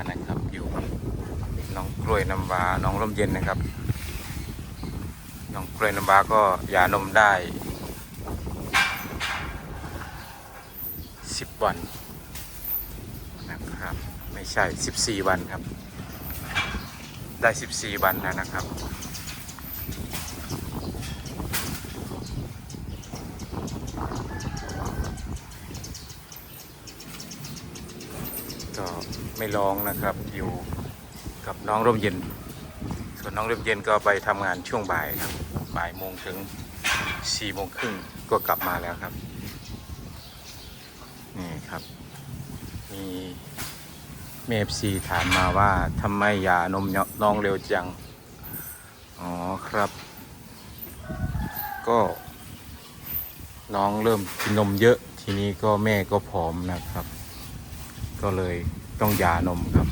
านะครับ อยู่กับน้องกล้วยน้ำว้าน้องร่มเย็นนะครับ น้องกล้วยน้ำว้าก็หย่านมได้สิบวันนะครับ ไม่ใช่สิบสี่วันครับ ได้สิบสี่วันแล้วนะครับ ก็ ไม่ร้องนะครับ อยู่กับน้องร่มเย็น ส่วนน้องร่มเย็นก็ไปทำงานช่วงบ่ายครับบ่ายโมงถึงสี่โมงครึ่งก็กลับมาแล้วครับ นี่ครับ มีเมฟซีถามมาว่าทำไมยานมน้องเร็วจัง อ๋อครับ ก็น้องเริ่มกินนมเยอะทีนี้ก็แม่ก็ผอมนะครับ ก็เลย ต้องหย่านมครับ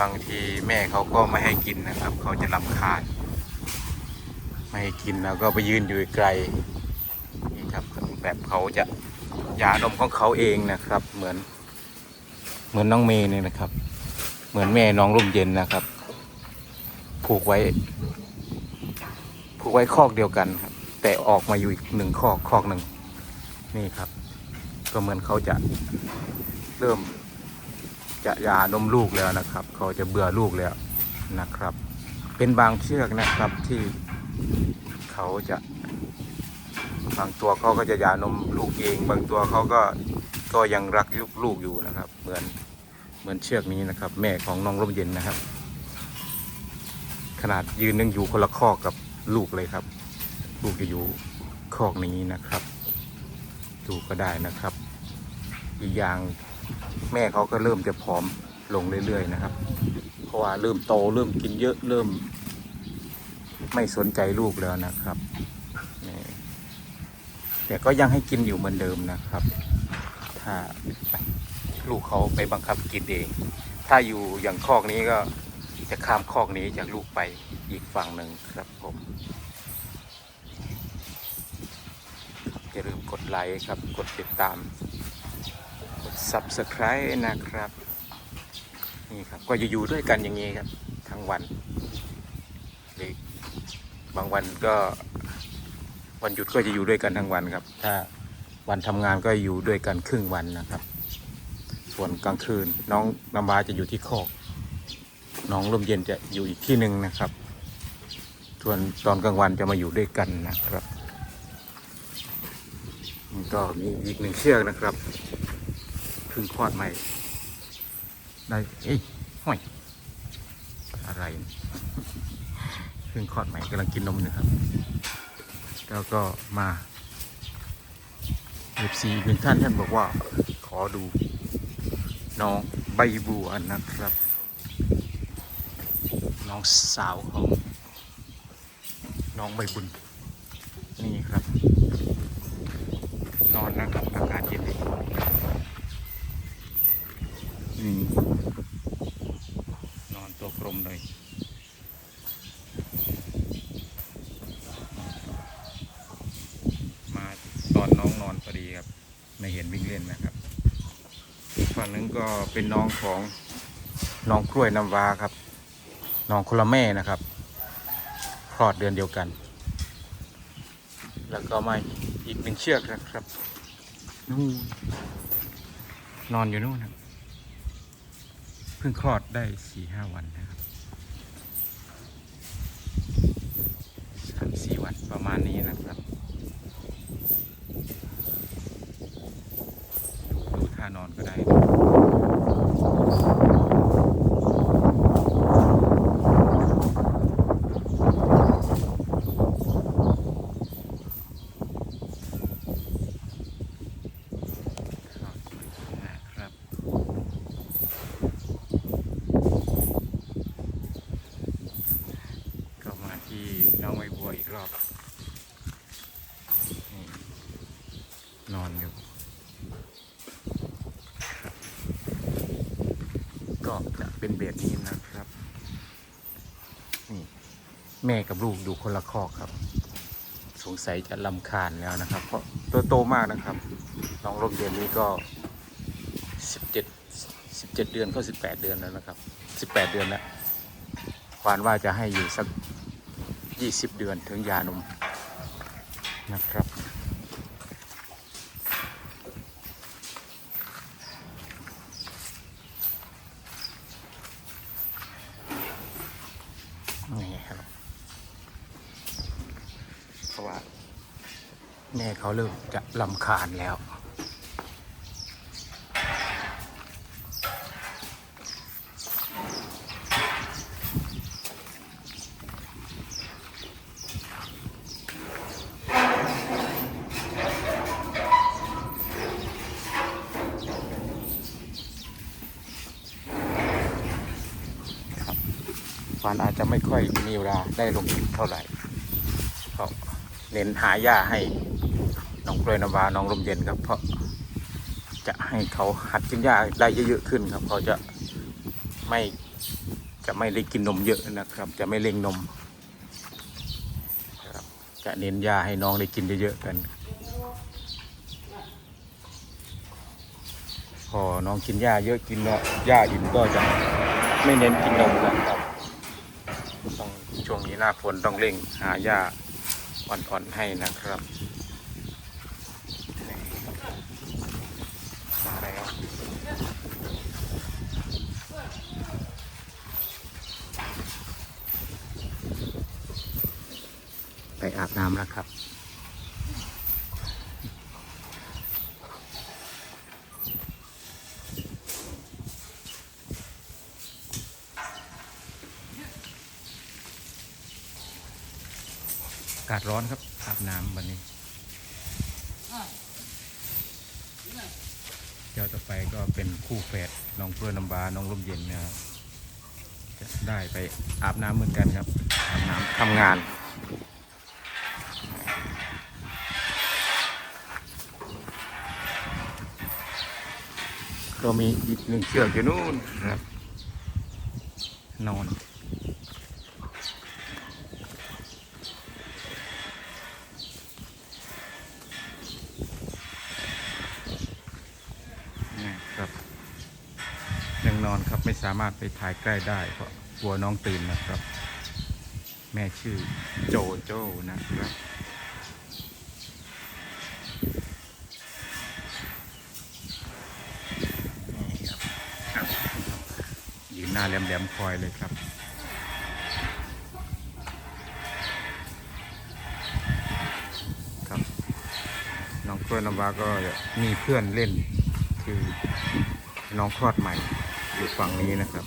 บางทีแม่เขาก็ไม่ให้กินนะครับ เขาจะรำคาญ ไม่ให้กินแล้วก็ไปยืนอยู่ไกลนี่ครับแบบเขาจะหย่านมของเขาเองนะครับ เหมือน เหมือนน้องเมย์เนี่ยนะครับ เหมือนแม่น้องร่มเย็นนะครับ ผูกไว้ ผูกไว้คอกเดียวกันครับ แต่ออกมาอยู่อีกหนึ่งคอกคอกหนึ่งนี่ครับ ก็เหมือนเขาจะเริ่ม จะหยานมลูกแล้วนะครับ เขาจะเบื่อลูกแล้วนะครับ เป็นบางเชือกนะครับที่เขาจะบางตัวเขาก็จะหยานมลูกเอง บางตัวเขาก็ก็ยังรักลูกอยู่นะครับ เหมือนเหมือนเชือกนี้นะครับ แม่ของน้องร่มเย็นนะครับ ขนาดยืนยังอยู่คนละคอกกับลูกเลยครับ ลูกจะอยู่คอกนี้นะครับ ดูก็ได้นะครับ อีกอย่าง แม่เขาก็เริ่มจะผอมลงเรื่อยๆนะครับ เพราะว่าเริ่มโตเริ่มกินเยอะเริ่ม ไม่สนใจลูกแล้วนะครับ แต่ก็ยังให้กินอยู่เหมือนเดิมนะครับ ถ้าลูกเขาไปบังคับกินเอง ถ้าอยู่อย่างคอกนี้ก็จะข้ามคอกนี้จากลูกไปอีกฝั่งหนึ่งครับผมอย่าลืมกดไลค์ครับ กดติดตาม กด subscribe นะครับ นี่ครับ ก็จะอยู่ด้วยกันอย่างนี้ครับ ทั้งวันหรือบางวันก็ วันหยุดก็จะอยู่ด้วยกันทั้งวันครับ ถ้าวันทำงานก็อยู่ด้วยกันครึ่งวันนะครับ ส่วนกลางคืนน้องน้ำว้าจะอยู่ที่คอก น้องลมเย็นจะอยู่อีกที่หนึ่งนะครับ ส่วนตอนกลางวันจะมาอยู่ด้วยกันนะครับก็มีอีกหนึ่งเชือกนะครับ พึ่งคลอดใหม่ ได้ เอ้ยห่วยอะไรเพึ่งคลอดใหม่กำลังกินนมอยู่ครับ แล้วก็มาเอฟซีหนึ่งท่านท่านบอกว่า ขอดู น้องใบบัวนะครับ น้องสาวของ น้องใบบุญ นี่ครับ นอนนะครับ อากาศเย็นดี นี่นอนตัวกลมเลย มาตอนน้องนอนพอดีครับ ไม่เห็นวิ่งเล่นนะครับ อีกฝั่งนึงก็เป็นน้องของน้องกล้วยน้ำว้าครับ น้องคนละแม่นะครับคลอดเดือนเดียวกัน แล้วก็มาอีกหนึ่งเชือกนะครับนู่นนอนอยู่นู่นครับเพิ่งคลอดได้สี่ห้าวันนะครับสามสี่วันประมาณนี้นะครับ ดูท่านอน ก็ได้ครับก็มาที่น้อบบัวอีกรอบนอนอยู่ครับก็จะ เป็นแบบนี้นะครับ นี่แม่กับลูกอยู่คนละคอกครับ สงสัยจะลำคาญแล้วนะครับ เพราะตัวโตมากนะครับ น้องร่มเย็นนี้ก็สิบเจ็ดสิบเจ็ดเดือนเข้าสิบแปดเดือนแล้วนะครับสิบแปดเดือนแล้วควานว่าจะให้อยู่สักยี่สิบเดือนถึงยานมนะครับ นี่ครับ เพ ราะว่า แม่เขาเริ่มจะลำคาญแล้วฟานอาจจะไม่ค่อยมีเวลาได้ลงคลิปเท่าไหร่เพราะ เน้นหาหญ้าให้น้องกล้วยน้ำว้าน้องลมเย็นครับ เพราะจะให้เขาหัดกินหญ้าได้เยอะๆขึ้นครับ เขาจะไม่จะไม่ได้กินนมเยอะนะครับ จะไม่เล่งนมครับจะเน้นหญ้าให้น้องได้กินเยอะๆกัน พอน้องกินหญ้าเยอะกินเนาะหญ้าอิ่มก็จะไม่เน้นกินนมนะครับต้องช่วงนี้หน้าฝนต้องเร่งหาหญ้า อ่อนๆให้นะครับมาแล้วไปอาบน้ำแล้วครับ ศร้อนครับอาบน้ำวันนี้เดี๋ยวต่อไปก็เป็นคู่แฝดน้องเพื่อนน้ำบาน้องลมเย็นเนะครับจะได้ไปอาบน้ำเหมือนกันครับ อาบน้ำทำงานก็มีอีกหนึ่งเชือกอยู่นู่นครับ นอน นะครับยังนอนครับไม่ สามารถไปถ่ายใกล้ได้เพราะกลัวน้องตื่นนะครับ แม่ชื่อโจโจ้นะครับยืนหน้าแหลมๆคอยเลยครับครับน้องกล้วยน้ำว้าก็มีเพื่อนเล่นคือน้องคลอดใหม่ อยู่ฝั่งนี้นะครับ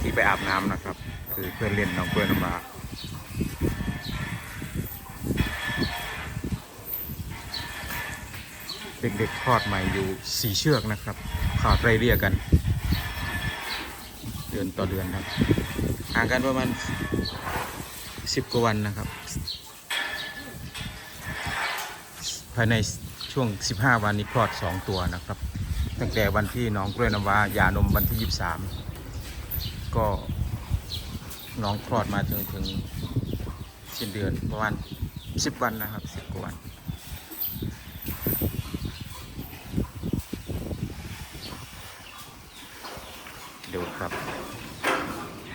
ที่ไปอาบน้ำนะครับ คือเพื่อนเล่นน้องกล้วยน้ำว้าเด็กๆคลอดใหม่อยู่สี่เชือกนะครับ ขาดไรเรียกกัน เดือนต่อเดือนครับห่างกันประมาณสิบกว่าวันนะครับ ภายในช่วง 15 วันนี้คลอด 2 ตัวนะครับ ตั้งแต่วันที่น้องกล้วยน้ำว้ายานมวันที่ 23 ก็น้องคลอดมาถึงถึงสิ้นเดือนประมาณ10 วันนะครับ10กว่าวันดูครับ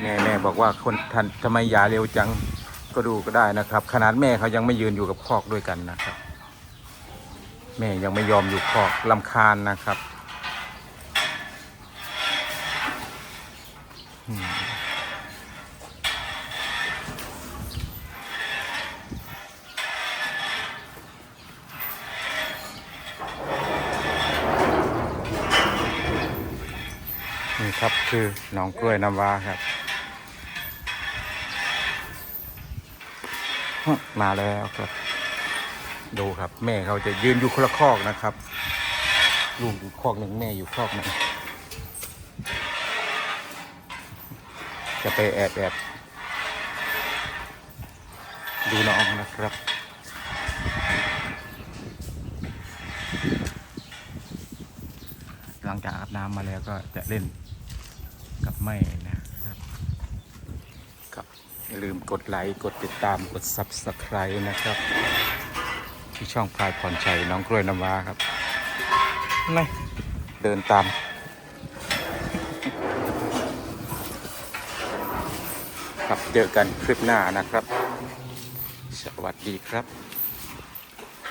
แม่แม่บอกว่าคนทันทำไมหยาเร็วจังก็ดูก็ได้นะครับ ขนาดแม่เขายังไม่ยืนอยู่กับคอกด้วยกันนะครับ แม่ยังไม่ยอมอยู่คอกลำคาญนะครับ นี่ครับคือหนองกล้วยน้ำว้าครับ มาแล้วครับ ดูครับ แม่เขาจะยืนอยู่คนละคอกนะครับลูกอยู่คอกหนึ่งแม่อยู่คอกหนึ่งจะไปแอบแอบดูน้องนะครับหลังจากอาบน้ำมาแล้วก็จะเล่น ไม่นะครับครับอย่าลืมกดไลค์กดติดตามกด Subscribe นะครับ ที่ช่องพายพรชัยน้องกล้วยน้ำว้าครับนี่เดินตามครับเจอกันคลิปหน้านะครับ สวัสดีครับ